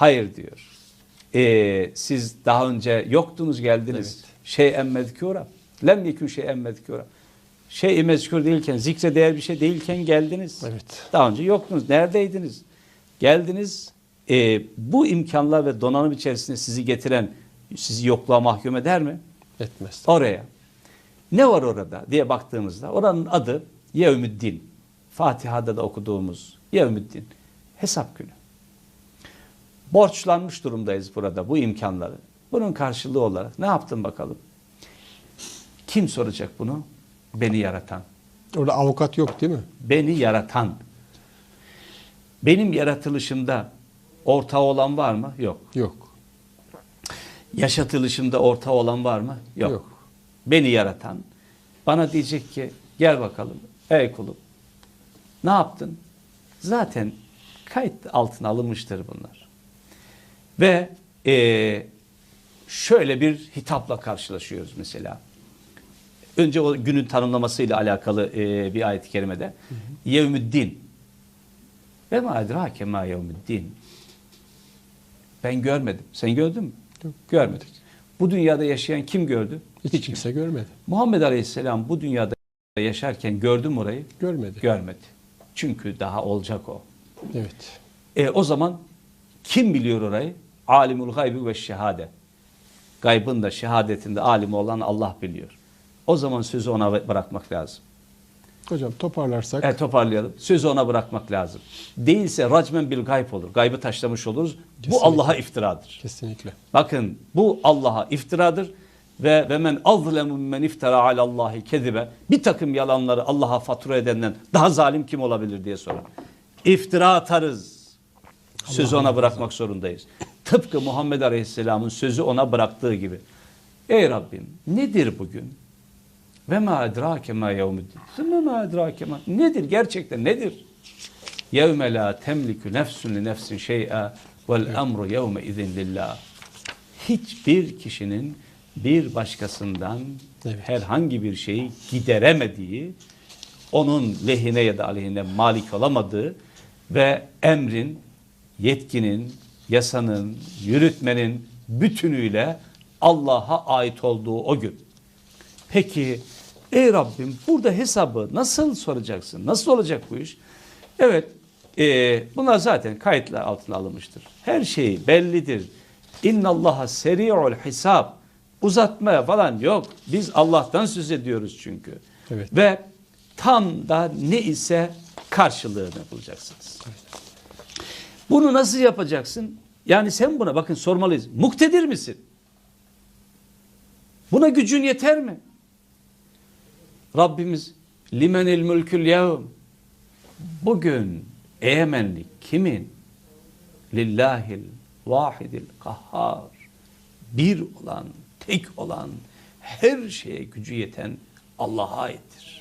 Hayır diyor. Ee, siz daha önce yoktunuz geldiniz. Evet. Şey emmedkûra. Lem yekûn şey emmedkûra. Şey mezkur değilken, zikre değer bir şey değilken geldiniz. Evet. Daha önce yoktunuz. Neredeydiniz? Geldiniz. Ee, bu imkanlar ve donanım içerisinde sizi getiren, sizi yokluğa mahkum eder mi? Etmez. Oraya. Ne var orada diye baktığımızda oranın adı Yevmüddin. Fatiha'da da okuduğumuz Yevmüddin. Hesap günü. Borçlanmış durumdayız burada bu imkanları. Bunun karşılığı olarak ne yaptın bakalım? Kim soracak bunu? Beni yaratan. Orada avukat yok değil mi? Beni yaratan. Benim yaratılışımda ortağı olan var mı? Yok. Yok. Yaşatılışımda ortağı olan var mı? Yok. Yok. Beni yaratan bana diyecek ki gel bakalım ey kulum ne yaptın? Zaten kayıt altına alınmıştır bunlar. Ve eee, şöyle bir hitapla karşılaşıyoruz mesela. Önce o günün tanımlamasıyla alakalı eee, bir ayet-i kerimede. Yevmüddin. Ve ma edrake ma yevmüddin. Ben görmedim. Sen gördün mü? Yok. Görmedik. Bu dünyada yaşayan kim gördü? Hiç, kimse görmedi. Muhammed Aleyhisselam bu dünyada yaşarken gördü mü orayı? Görmedi. Görmedi. Çünkü daha olacak o. evet. E, o zaman kim biliyor orayı? Alimul gaybi ve şehade. Gaybın da şehadetin de alimi olan Allah biliyor. O zaman sözü ona bırakmak lazım. Hocam toparlarsak Evet toparlayalım. Sözü ona bırakmak lazım. Değilse racmen bil gayb olur. Gaybı taşlamış oluruz. Kesinlikle. Bu Allah'a iftiradır. kesinlikle. Bakın bu Allah'a iftiradır ve ve men azlemu men iftara alallahi kezibe bir takım yalanları Allah'a fatura edenden daha zalim kim olabilir diye sorar. İftira atarız. Sözü ona bırakmak zorundayız. Tıpkı Muhammed Aleyhisselam'ın sözü ona bıraktığı gibi. Ey Rabbim nedir bugün? Ve ma edrake ma yevmuddin. Sümme ma edrake ma. Nedir gerçekten nedir? Yevme la temliku nefsun li nefsin şey'a vel emru yevme izin lillah. Hiçbir kişinin bir başkasından Evet. herhangi bir şeyi gideremediği, onun lehine ya da aleyhine malik olamadığı ve emrin, yetkinin, yasanın, yürütmenin bütünüyle Allah'a ait olduğu o gün. Peki ey Rabbim burada hesabı nasıl soracaksın? Nasıl olacak bu iş? Evet e, bunlar zaten kayıtlar altına alınmıştır. Her şey bellidir. İnna Allaha seri'ul hisab. Uzatmaya falan yok. Biz Allah'tan söz ediyoruz çünkü. Evet. Ve tam da ne ise karşılığını bulacaksınız. Bunu nasıl yapacaksın? Yani sen buna bakın sormalıyız. Muktedir misin? Buna gücün yeter mi? Rabbimiz limenil mülkül yevm bugün egemenlik kimin? Lillahil vahidil kahhar bir olan, tek olan, her şeye gücü yeten Allah'a aittir.